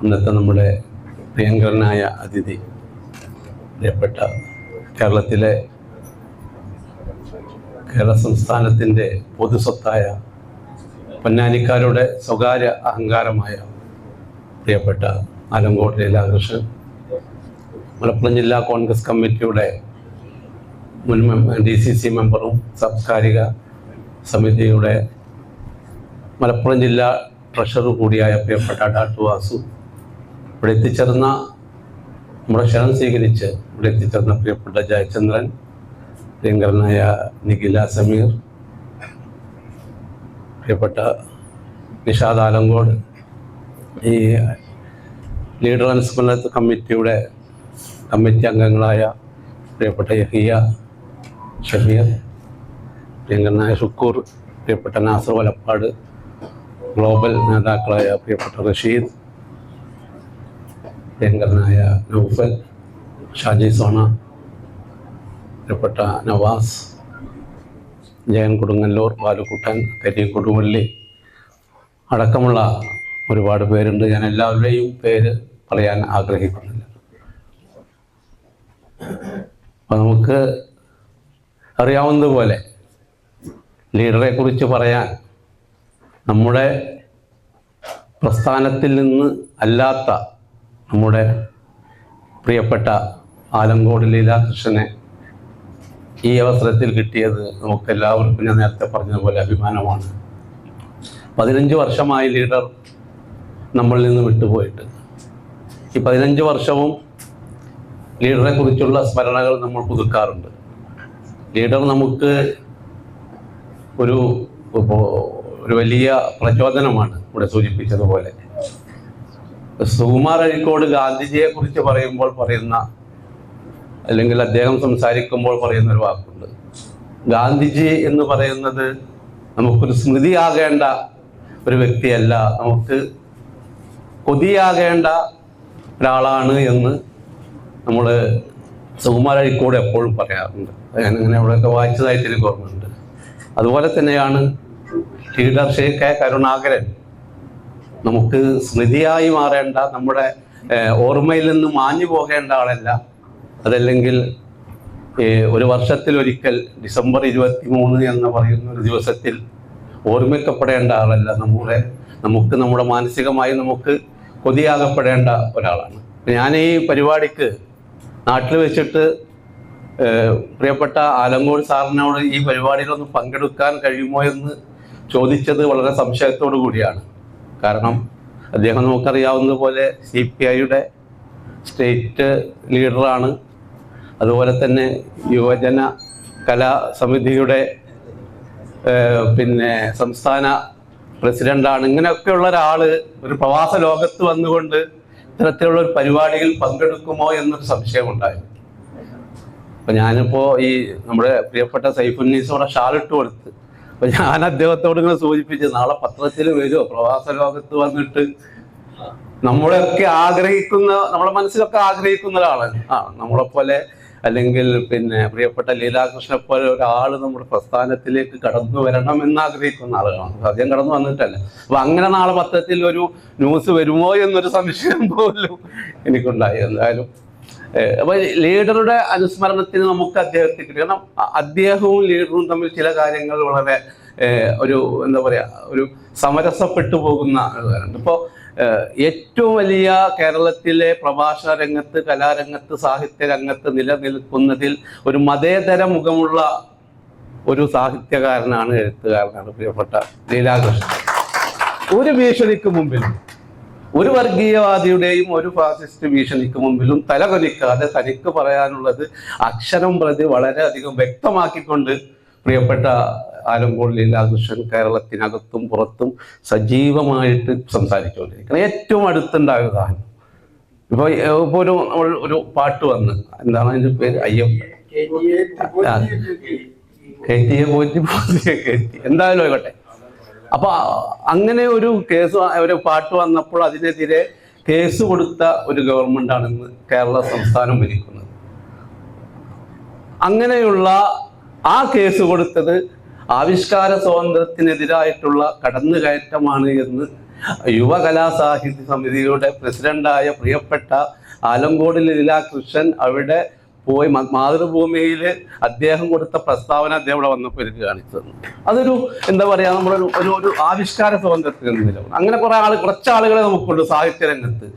ഇന്നത്തെ നമ്മുടെ പ്രിയങ്കരനായ അതിഥി പ്രിയപ്പെട്ട കേരളത്തിലെ കേരള സംസ്ഥാനത്തിന്റെ പൊതുസ്വത്തായ പൊന്നാനിക്കാരുടെ സ്വകാര്യ അഹങ്കാരമായ പ്രിയപ്പെട്ട ആലങ്കോട് ലീലാകൃഷ്ണൻ മലപ്പുറം ജില്ലാ കോൺഗ്രസ് കമ്മിറ്റിയുടെ മുൻ ഡി സി സി മെമ്പറും സാംസ്കാരിക സമിതിയുടെ മലപ്പുറം ജില്ലാ ട്രഷറർ കൂടിയായ പ്രിയപ്പെട്ട ഡാക്ടർ വാസു ഇവിടെ എത്തിച്ചേർന്ന നമ്മുടെ ക്ഷണം സ്വീകരിച്ച് ഇവിടെ എത്തിച്ചേർന്ന പ്രിയപ്പെട്ട ജയചന്ദ്രൻ പ്രിയങ്കരനായ നിഖില സമീർ പ്രിയപ്പെട്ട നിഷാദ് ആലങ്കോട് ഈ ലീഡർ അനുസ്മരണ കമ്മിറ്റിയുടെ കമ്മിറ്റി അംഗങ്ങളായ പ്രിയപ്പെട്ട യഹിയ ഷമീർ പ്രിയങ്കരനായ ഷുക്കൂർ പ്രിയപ്പെട്ട നാസർ വലപ്പാട് ഗ്ലോബൽ നേതാക്കളായ പ്രിയപ്പെട്ട റഷീദ് പ്രിയങ്കരനായ നൗഫൽ ഷാജി സോണ പ്രിയപ്പെട്ട നവാസ് ജയൻ കൊടുങ്ങല്ലൂർ ബാലുക്കുട്ടൻ കരി കൊടുവള്ളി അടക്കമുള്ള ഒരുപാട് പേരുണ്ട്. ഞാൻ എല്ലാവരുടെയും പേര് പറയാൻ ആഗ്രഹിക്കുന്നില്ല. അപ്പം നമുക്ക് അറിയാവുന്നതുപോലെ ലീഡറെ കുറിച്ച് പറയാൻ നമ്മുടെ പ്രസ്ഥാനത്തിൽ നിന്ന് അല്ലാത്ത നമ്മുടെ പ്രിയപ്പെട്ട ആലങ്കോട് ലീലാകൃഷ്ണനെ ഈ അവസരത്തിൽ കിട്ടിയത് നമുക്കെല്ലാവർക്കും ഞാൻ നേരത്തെ പറഞ്ഞതുപോലെ അഭിമാനമാണ്. പതിനഞ്ച് വർഷമായി ലീഡർ നമ്മളിൽ നിന്ന് വിട്ടുപോയിട്ട്. ഈ പതിനഞ്ച് വർഷവും ലീഡറെ കുറിച്ചുള്ള സ്മരണകൾ നമ്മൾ പുതുക്കാറുണ്ട്. ലീഡർ നമുക്ക് ഒരു ഒരു വലിയ പ്രചോദനമാണ് ഇവിടെ സൂചിപ്പിച്ചതുപോലെ. സുകുമാർ അഴിക്കോട് ഗാന്ധിജിയെ കുറിച്ച് പറയുമ്പോൾ പറയുന്ന അല്ലെങ്കിൽ അദ്ദേഹം സംസാരിക്കുമ്പോൾ പറയുന്ന ഒരു വാക്കുണ്ട്. ഗാന്ധിജി എന്ന് പറയുന്നത് നമുക്കൊരു സ്മൃതിയാകേണ്ട ഒരു വ്യക്തിയല്ല. നമുക്ക് കൊതിയാകേണ്ട ഒരാളാണ് എന്ന് നമ്മൾ സുകുമാർ അഴിക്കോട് എപ്പോഴും പറയാറുണ്ട്. ഞാനിങ്ങനെ അവിടെയൊക്കെ വായിച്ചതായിട്ട് എനിക്ക് ഓർമ്മയുണ്ട് അതുപോലെ തന്നെയാണ് ലീഡർ ഷെയ്ഖ് കെ. കരുണാകരൻ നമുക്ക് സ്മൃതിയായി മാറേണ്ട നമ്മുടെ ഓർമ്മയിൽ നിന്ന് മാഞ്ഞു പോകേണ്ട ആളല്ല. അതല്ലെങ്കിൽ ഒരു വർഷത്തിൽ ഒരിക്കൽ ഡിസംബർ ഇരുപത്തി മൂന്ന് എന്ന് പറയുന്ന ഒരു ദിവസത്തിൽ ഓർമ്മിക്കപ്പെടേണ്ട ആളല്ല. നമ്മുടെ നമുക്ക് നമ്മുടെ മാനസികമായി നമുക്ക് കൊതിയാകപ്പെടേണ്ട ഒരാളാണ്. ഞാൻ ഈ പരിപാടിക്ക് നാട്ടിൽ വെച്ചിട്ട് പ്രിയപ്പെട്ട ആലങ്കോട് സാറിനോട് ഈ പരിപാടിയിലൊന്ന് പങ്കെടുക്കാൻ കഴിയുമോ എന്ന് ചോദിച്ചത് വളരെ സംശയത്തോടു കൂടിയാണ്. കാരണം അദ്ദേഹം നമുക്കറിയാവുന്നതുപോലെ സി പി ഐയുടെ സ്റ്റേറ്റ് ലീഡറാണ് അതുപോലെ തന്നെ യുവജന കലാ സമിതിയുടെ പിന്നെ സംസ്ഥാന പ്രസിഡന്റാണ് ഇങ്ങനെയൊക്കെയുള്ള ഒരാൾ ഒരു പ്രവാസ ലോകത്ത് വന്നുകൊണ്ട് ഇത്തരത്തിലുള്ള ഒരു പരിപാടിയിൽ പങ്കെടുക്കുമോ എന്നൊരു സംശയമുണ്ടായി. അപ്പൊ ഞാനിപ്പോ ഈ നമ്മുടെ പ്രിയപ്പെട്ട സൈഫുന്നീസ് ഇവിടെ ഷാളിട്ട് കൊടുത്ത് അപ്പൊ ഞാൻ അദ്ദേഹത്തോട് ഇങ്ങനെ സൂചിപ്പിച്ചു നാളെ പത്രത്തിൽ വരുമോ പ്രവാസ ലോകത്ത് വന്നിട്ട് നമ്മളൊക്കെ ആഗ്രഹിക്കുന്ന നമ്മുടെ മനസ്സിലൊക്കെ ആഗ്രഹിക്കുന്ന ഒരാളാണ്. ആ നമ്മളെ പോലെ അല്ലെങ്കിൽ പിന്നെ പ്രിയപ്പെട്ട ലീലാകൃഷ്ണനെ പോലെ ഒരാൾ നമ്മുടെ പ്രസ്ഥാനത്തിലേക്ക് കടന്നു വരണം എന്ന് ആഗ്രഹിക്കുന്ന ആളുകളാണ്. അദ്ദേഹം കടന്നു വന്നിട്ടല്ല. അപ്പൊ അങ്ങനെ നാളെ പത്രത്തിൽ ഒരു ന്യൂസ് വരുമോ എന്നൊരു സംശയം പോലും എനിക്കുണ്ടായി. എന്തായാലും അപ്പൊ ലീഡറുടെ അനുസ്മരണത്തിന് നമുക്ക് അദ്ദേഹത്തെ കാരണം അദ്ദേഹവും ലീഡറും തമ്മിൽ ചില കാര്യങ്ങൾ വളരെ ഒരു എന്താ പറയാ ഒരു സമരസപ്പെട്ടു പോകുന്ന ആളുകാരുണ്ട് ഇപ്പോ ഏറ്റവും വലിയ കേരളത്തിലെ പ്രഭാഷണ രംഗത്ത് കലാരംഗത്ത് സാഹിത്യ രംഗത്ത് നിലനിൽക്കുന്നതിൽ ഒരു മതേതര മുഖമുള്ള ഒരു സാഹിത്യകാരനാണ് എഴുത്തുകാരനാണ് പ്രിയപ്പെട്ട ലീലാകൃഷ്ണൻ. ഒരു ഭീഷണിക്ക് മുമ്പിലും. ഒരു വർഗീയവാദിയുടെയും ഒരു ഫാസിസ്റ്റ് ഭീഷണിക്ക് മുമ്പിലും തലകൊലിക്കാതെ തനിക്ക് പറയാനുള്ളത് അക്ഷരം പ്രതി വളരെയധികം വ്യക്തമാക്കിക്കൊണ്ട് പ്രിയപ്പെട്ട ആലങ്കോട് ലീലാകൃഷ്ണൻ കേരളത്തിനകത്തും പുറത്തും സജീവമായിട്ട് സംസാരിച്ചുകൊണ്ടിരിക്കുന്നത് ഏറ്റവും അടുത്തുണ്ടായ ഉദാഹരണം. ഇപ്പൊ ഇപ്പൊ ഒരു നമ്മൾ ഒരു പാട്ട് വന്ന് എന്താണ് അതിന്റെ പേര്? അയ്യപ്പ കെ പോറ്റി പോറ്റി കയറ്റി എന്തായാലും ആയിക്കോട്ടെ. അപ്പൊ അങ്ങനെ ഒരു കേസ് ഒരു പാട്ട് വന്നപ്പോൾ അതിനെതിരെ കേസ് കൊടുത്ത ഒരു ഗവൺമെന്റ് ആണെന്ന് കേരള സംസ്ഥാനം ഭരിക്കുന്നത്. അങ്ങനെയുള്ള ആ കേസ് കൊടുത്തത് ആവിഷ്കാര സ്വാതന്ത്ര്യത്തിനെതിരായിട്ടുള്ള കടന്നുകയറ്റമാണ് എന്ന് യുവകലാ സാഹിത്യ സമിതിയുടെ പ്രസിഡന്റായ പ്രിയപ്പെട്ട ആലങ്കോട് ലീലാകൃഷ്ണൻ അവിടെ പോയി മാതൃഭൂമിയിൽ അദ്ദേഹം കൊടുത്ത പ്രസ്താവന അദ്ദേഹം ഇവിടെ വന്നപ്പോൾ എനിക്ക് കാണിച്ചു തന്നു. അതൊരു എന്താ പറയാ നമ്മളൊരു ഒരു ഒരു ആവിഷ്കാര സ്വാതന്ത്ര്യത്തിൽ നിലവാണ് അങ്ങനെ കുറെ ആൾ കുറച്ചാളുകളെ നമുക്കുണ്ട് സാഹിത്യ രംഗത്ത്.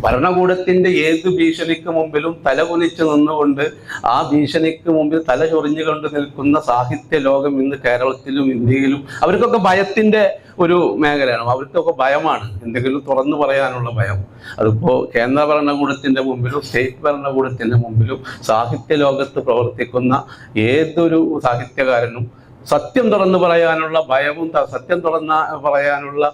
ഭരണകൂടത്തിന്റെ ഏത് ഭീഷണിക്ക് മുമ്പിലും തല കുനിച്ച് നിന്നുകൊണ്ട് ആ ഭീഷണിക്ക് മുമ്പിൽ തല ചൊറിഞ്ഞുകൊണ്ട് നിൽക്കുന്ന സാഹിത്യ ലോകം ഇന്ന് കേരളത്തിലും ഇന്ത്യയിലും അവർക്കൊക്കെ ഭയത്തിന്റെ ഒരു മേഖലയാണ്. അവർക്കൊക്കെ ഭയമാണ്. എന്തെങ്കിലും തുറന്നു പറയാനുള്ള ഭയം. അതിപ്പോ കേന്ദ്ര ഭരണകൂടത്തിന്റെ മുമ്പിലും സ്റ്റേറ്റ് ഭരണകൂടത്തിന്റെ മുമ്പിലും സാഹിത്യ ലോകത്ത് പ്രവർത്തിക്കുന്ന ഏതൊരു സാഹിത്യകാരനും സത്യം തുറന്നു പറയാനുള്ള ഭയവും സത്യം തുറന്ന പറയാനുള്ള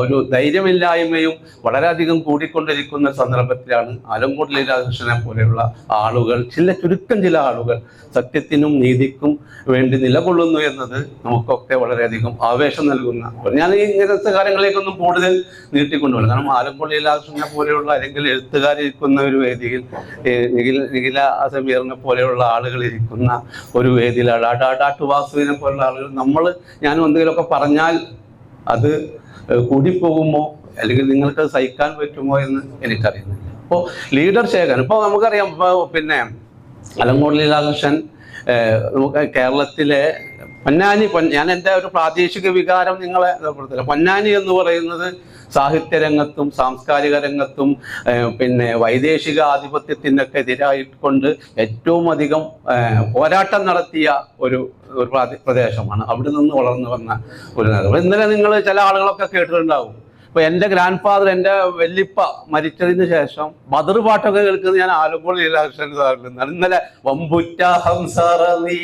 ഒരു ധൈര്യമില്ലായ്മയും വളരെയധികം കൂടിക്കൊണ്ടിരിക്കുന്ന സന്ദർഭത്തിലാണ് ആലങ്കോട് ലീലാകൃഷ്ണനെ പോലെയുള്ള ആളുകൾ ചില ചുരുക്കം ചില ആളുകൾ സത്യത്തിനും നീതിക്കും വേണ്ടി നിലകൊള്ളുന്നു എന്നത് നമുക്കൊക്കെ വളരെയധികം ആവേശം നൽകുന്ന ഞാൻ ഈ ഇങ്ങനത്തെ കാര്യങ്ങളിലേക്കൊന്നും കൂടുതൽ നീട്ടിക്കൊണ്ടുപോകണം കാരണം ആലങ്കോട് ലീലാകൃഷ്ണനെ പോലെയുള്ള അല്ലെങ്കിൽ എഴുത്തുകാരിരിക്കുന്ന ഒരു വേദിയിൽ നിഖില നിഖില സമീറിനെ പോലെയുള്ള ആളുകൾ ഇരിക്കുന്ന ഒരു വേദിയിലാണ് ആ ഡാ- പോലെ വാസുവിനെ പോലുള്ള ആളുകൾ. നമ്മൾ ഞാനും എന്തെങ്കിലുമൊക്കെ പറഞ്ഞാൽ അത് കൂടിപ്പോകുമോ? അല്ലെങ്കിൽ നിങ്ങൾക്ക് സഹിക്കാൻ പറ്റുമോ എന്ന് എനിക്കറിയുന്നില്ല. അപ്പോൾ ലീഡർ ശേഖരൻ ഇപ്പോൾ നമുക്കറിയാം പിന്നെ അലങ്കോട് ലീലാകൃഷ്ണൻ നമുക്ക് കേരളത്തിലെ പൊന്നാനി ഞാൻ എന്റെ ഒരു പ്രാദേശിക വികാരം നിങ്ങളെ പൊന്നാനി എന്ന് പറയുന്നത് സാഹിത്യ രംഗത്തും സാംസ്കാരിക രംഗത്തും പിന്നെ വൈദേശിക ആധിപത്യത്തിനൊക്കെ എതിരായിക്കൊണ്ട് ഏറ്റവും അധികം പോരാട്ടം നടത്തിയ ഒരു ഒരു പ്രദേശമാണ്. അവിടെ നിന്ന് വളർന്നു വന്ന ഒരു നേതാവ്. ഇന്നലെ നിങ്ങൾ ചില ആളുകളൊക്കെ കേട്ടിട്ടുണ്ടാവും. ഇപ്പൊ എന്റെ ഗ്രാൻഡ് ഫാദർ എന്റെ വല്യപ്പ മരിച്ചതിന് ശേഷം ബദർ പാട്ടൊക്കെ കേൾക്കുന്നത് ഞാൻ ആലപ്പുഴ ലീലാകൃഷ്ണൻ ഇന്നലെ വമ്പുറ്റ ഹംസറ നീ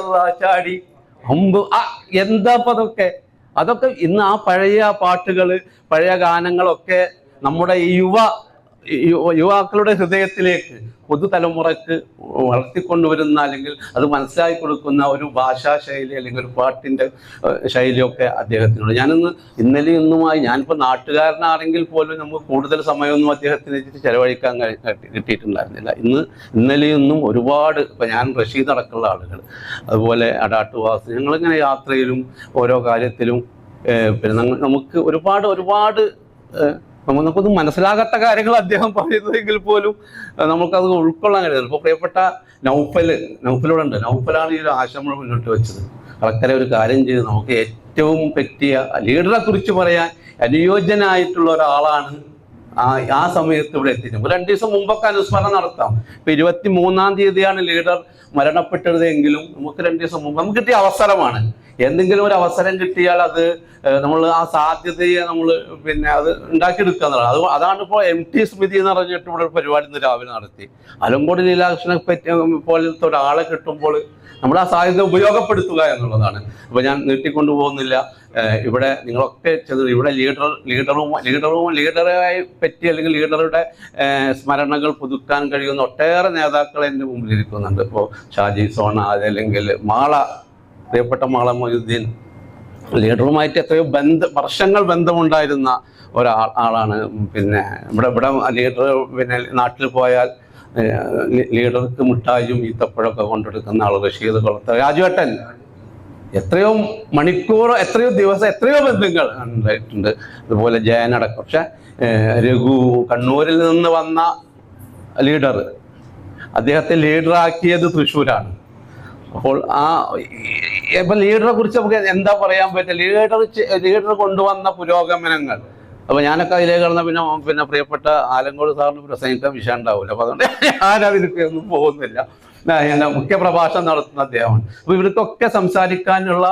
അല്ലാ ചാടി. അമ്പ് ആ എന്താ അതൊക്കെ? അതൊക്കെ ഇന്ന് ആ പഴയ പാട്ടുകൾ പഴയ ഗാനങ്ങളൊക്കെ നമ്മുടെ ഈ യുവ യുവാക്കളുടെ ഹൃദയത്തിലേക്ക് പുതുതലമുറക്ക് വളർത്തിക്കൊണ്ടുവരുന്ന അല്ലെങ്കിൽ അത് മനസ്സിലാക്കി കൊടുക്കുന്ന ഒരു ഭാഷാ ശൈലി അല്ലെങ്കിൽ ഒരു പാട്ടിന്റെ ശൈലിയൊക്കെ അദ്ദേഹത്തിനുണ്ട്. ഞാനിന്ന് ഇന്നലെ ഇന്നുമായി ഞാനിപ്പോൾ നാട്ടുകാരനാണെങ്കിൽ പോലും നമുക്ക് കൂടുതൽ സമയമൊന്നും അദ്ദേഹത്തിന് ചെലവഴിക്കാൻ കിട്ടിയിട്ടുണ്ടായിരുന്നില്ല. ഇന്ന് ഇന്നലെ ഇന്നും ഒരുപാട് ഇപ്പം ഞാൻ റഷീദ് അടക്കമുള്ള ആളുകൾ അതുപോലെ അടാട്ടുവാസ് ഞങ്ങളിങ്ങനെ യാത്രയിലും ഓരോ കാര്യത്തിലും പിന്നെ നമുക്ക് ഒരുപാട് ഒരുപാട് നമുക്കൊന്നും മനസ്സിലാകാത്ത കാര്യങ്ങൾ അദ്ദേഹം പറയുന്നതെങ്കിൽ പോലും നമുക്കത് ഉൾക്കൊള്ളാൻ കഴിയുന്നത് ഇപ്പോൾ പ്രിയപ്പെട്ട നൗഫൽ നൗഫലോടുണ്ട് നൗഫലാണ് ഈ ഒരു ആശയം മുന്നോട്ട് വെച്ചത്. കളക്ടറെ ഒരു കാര്യം ചെയ്ത്. നമുക്ക് ഏറ്റവും പറ്റിയ ലീഡറെ കുറിച്ച് പറയാൻ അനുയോജ്യനായിട്ടുള്ള ഒരാളാണ് ആ ആ സമയത്ത് ഇവിടെ എത്തിച്ചത് രണ്ടു ദിവസം മുമ്പൊക്കെ അനുസ്മരണം നടത്താം. ഇപ്പൊ ഇരുപത്തി മൂന്നാം തീയതിയാണ് ലീഡർ മരണപ്പെട്ടത് എങ്കിലും നമുക്ക് രണ്ടു ദിവസം മുമ്പ് നമുക്ക് കിട്ടിയ അവസരമാണ്. എന്തെങ്കിലും ഒരു അവസരം കിട്ടിയാൽ അത് നമ്മൾ ആ സാധ്യതയെ നമ്മൾ പിന്നെ അത് ഉണ്ടാക്കിയെടുക്കുക എന്നുള്ളത് അത് അതാണ് ഇപ്പോൾ എം ടി സ്മിതി എന്ന് പറഞ്ഞിട്ട് ഇവിടെ ഒരു പരിപാടി ഇന്ന് രാവിലെ നടത്തി. അലങ്കോട് ലീലാകൃഷ്ണനെ പറ്റി പോലത്തെ ഒരാളെ കിട്ടുമ്പോൾ നമ്മൾ ആ സാധ്യത ഉപയോഗപ്പെടുത്തുക എന്നുള്ളതാണ്. അപ്പോൾ ഞാൻ നീട്ടിക്കൊണ്ടു പോകുന്നില്ല. ഇവിടെ നിങ്ങളൊക്കെ ചെന്ന് ഇവിടെ ലീഡർ ലീഡറും ലീഡറും ലീഡറെ പറ്റി അല്ലെങ്കിൽ ലീഡറുടെ സ്മരണകൾ പുതുക്കാൻ കഴിയുന്ന ഒട്ടേറെ നേതാക്കൾ എന്റെ മുമ്പിൽ ഇരിക്കുന്നുണ്ട് ഇപ്പോൾ ഷാജി സോണ അതല്ലെങ്കിൽ മാള പ്രിയപ്പെട്ട മാള മൊയ്യുദ്ദീൻ. ലീഡറുമായിട്ട് എത്രയോ ബന്ധ വർഷങ്ങൾ ബന്ധമുണ്ടായിരുന്ന ഒരാൾ ആളാണ്. പിന്നെ ഇവിടെ ഇവിടെ ലീഡർ പിന്നെ നാട്ടിൽ പോയാൽ ലീഡർക്ക് മിഠായും ഈത്തപ്പഴമൊക്കെ കൊണ്ടെടുക്കുന്ന ആൾ റഷീദ് കൊളത്ത് രാജുവേട്ടൻ. എത്രയോ മണിക്കൂർ എത്രയോ ദിവസം എത്രയോ ബന്ധങ്ങൾ ഉണ്ടായിട്ടുണ്ട്. അതുപോലെ ജയനടക്കം പക്ഷെ രഘു കണ്ണൂരിൽ നിന്ന് വന്ന ലീഡർ അദ്ദേഹത്തെ ലീഡറാക്കിയത് തൃശ്ശൂരാണ്. അപ്പോൾ ആ ഇപ്പൊ ലീഡറെ കുറിച്ച് നമുക്ക് എന്താ പറയാൻ പറ്റില്ല ലീഡർ ലീഡർ കൊണ്ടുവന്ന പുരോഗമനങ്ങൾ. അപ്പൊ ഞാനൊക്കെ അതിലേക്ക് കടന്ന പിന്നെ പിന്നെ പ്രിയപ്പെട്ട ആലങ്കോട് സാറിന് പ്രസംഗിക്കാൻ വിഷയം ഉണ്ടാവില്ല. അപ്പൊ അതുകൊണ്ട് ഞാൻ ഒന്നും പോകുന്നില്ല. മുഖ്യ പ്രഭാഷണം നടത്തുന്ന അദ്ദേഹമാണ്. അപ്പൊ ഇവർക്കൊക്കെ സംസാരിക്കാനുള്ള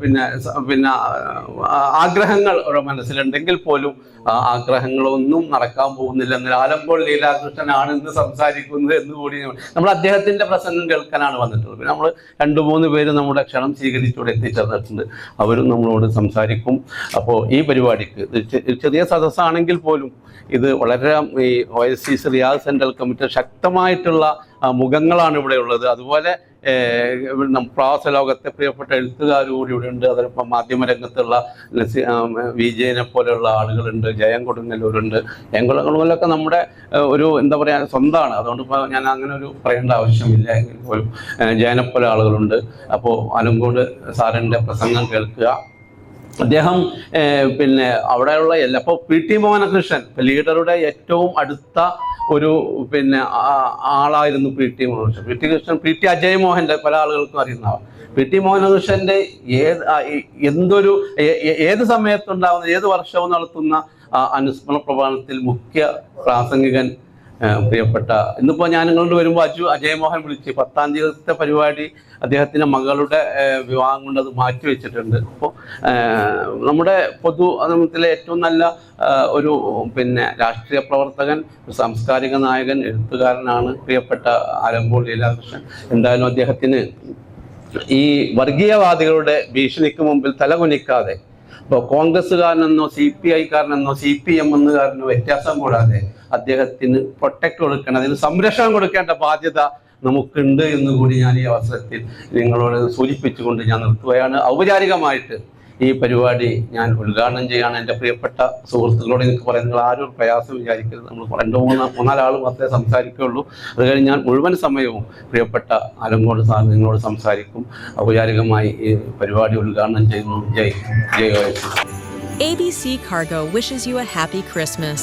പിന്നെ പിന്നെ ആഗ്രഹങ്ങൾ മനസ്സിലുണ്ടെങ്കിൽ പോലും ആ ആഗ്രഹങ്ങളൊന്നും നടക്കാൻ പോകുന്നില്ല. എന്ന് ആലമ്പോൾ ലീലാകൃഷ്ണനാണ് ഇന്ന് സംസാരിക്കുന്നത് എന്ന് കൂടി നമ്മൾ അദ്ദേഹത്തിന്റെ പ്രസംഗം കേൾക്കാനാണ് വന്നിട്ടുള്ളത്. പിന്നെ നമ്മൾ രണ്ടു മൂന്ന് പേര് നമ്മുടെ ക്ഷണം സ്വീകരിച്ചുകൂടെ എത്തിച്ചേർന്നിട്ടുണ്ട്. അവരും നമ്മളോട് സംസാരിക്കും. അപ്പോൾ ഈ പരിപാടിക്ക് ചെറിയ സദസ്സാണെങ്കിൽ പോലും ഇത് വളരെ ഈ O S C Riyas central committee ശക്തമായിട്ടുള്ള മുഖങ്ങളാണ് ഇവിടെ ഉള്ളത്. അതുപോലെ പ്രവാസ ലോകത്തെ പ്രിയപ്പെട്ട എഴുത്തുകാർ കൂടി ഇവിടെ ഉണ്ട്. അതിലിപ്പം മാധ്യമരംഗത്തുള്ള നസി- വിജയനെ പോലെയുള്ള ആളുകളുണ്ട്. ജയം കൊടുങ്ങല്ലൂരുണ്ട്. കൊടുങ്ങല്ലൂരിലൊക്കെ നമ്മുടെ ഒരു എന്താ പറയുക സ്വന്തമാണ് അതുകൊണ്ട് ഇപ്പോൾ ഞാൻ അങ്ങനെ ഒരു പറയേണ്ട ആവശ്യമില്ല. എങ്കിൽ പോലും ജയനെ പോലെ ആളുകളുണ്ട്. അപ്പോൾ അലങ്കോട് സാറിന്റെ പ്രസംഗം കേൾക്കുക. അദ്ദേഹം പിന്നെ അവിടെയുള്ള എല്ലാ ഇപ്പോൾ പി ടി മോഹനകൃഷ്ണൻ ലീഡറുടെ ഏറ്റവും അടുത്ത ഒരു പിന്നെ ആളായിരുന്നു P T Mohanakrishnan. P T Krishnan P T Ajay മോഹന്റെ പല ആളുകൾക്കും അറിയുന്നതാണ് പി ടി മോഹനകൃഷ്ണന്റെ ഏത് എന്തൊരു ഏത് സമയത്തുണ്ടാകുന്ന ഏത് വർഷവും നടത്തുന്ന അനുസ്മരണ പ്രഭാഷണത്തിൽ മുഖ്യ പ്രാസംഗികൻ പ്രിയപ്പെട്ട ഇന്നിപ്പോൾ ഞാൻ നിങ്ങളോട് വരുമ്പോൾ അജു അജയ് മോഹൻ വിളിച്ച് പത്താം തീയതിത്തെ പരിപാടി അദ്ദേഹത്തിന്റെ മകളുടെ വിവാഹം കൊണ്ട് അത് മാറ്റി വെച്ചിട്ടുണ്ട്. അപ്പോൾ നമ്മുടെ പൊതു സമൂഹത്തിലെ ഏറ്റവും നല്ല ഒരു പിന്നെ രാഷ്ട്രീയ പ്രവർത്തകൻ സാംസ്കാരിക നായകൻ എഴുത്തുകാരനാണ് പ്രിയപ്പെട്ട ആലമ്പോൾ ലീലാകൃഷ്ണൻ. എന്തായാലും അദ്ദേഹത്തിന് ഈ വർഗീയവാദികളുടെ ഭീഷണിക്ക് മുമ്പിൽ തലകുനിക്കാതെ ഇപ്പോൾ കോൺഗ്രസ്സുകാരനെന്നോ സി പി ഐക്കാരനെന്നോ സി പി എം എന്നുകാരനോ വ്യത്യാസം കൂടാതെ അദ്ദേഹത്തിന് പ്രൊട്ടക്ട് കൊടുക്കണം. അതിന് സംരക്ഷണം കൊടുക്കേണ്ട ബാധ്യത നമുക്കുണ്ട് എന്ന് കൂടി ഞാൻ ഈ അവസരത്തിൽ നിങ്ങളോട് സൂചിപ്പിച്ചുകൊണ്ട് ഞാൻ നിർത്തുകയാണ്. ഔപചാരികമായിട്ട് ഈ പരിപാടി ഞാൻ ഉദ്ഘാടനം ചെയ്യാണ് എന്റെ പ്രിയപ്പെട്ട സുഹൃത്തുക്കളോട് എനിക്ക് പറയാം നിങ്ങൾ ആരും പ്രയാസം വിചാരിക്കരുത്. നമ്മൾ രണ്ട് മൂന്ന് മൂന്നാലാൾ മാത്രമേ സംസാരിക്കുകയുള്ളൂ. അത് കഴിഞ്ഞ് ഞാൻ മുഴുവൻ സമയവും പ്രിയപ്പെട്ട ആലങ്കോട് സാർ നിങ്ങളോട് സംസാരിക്കും. ഔപചാരികമായി ഈ പരിപാടി ഉദ്ഘാടനം ചെയ്യുന്നു. ജയ് ജയ് ABC Cargo wishes you a happy Christmas.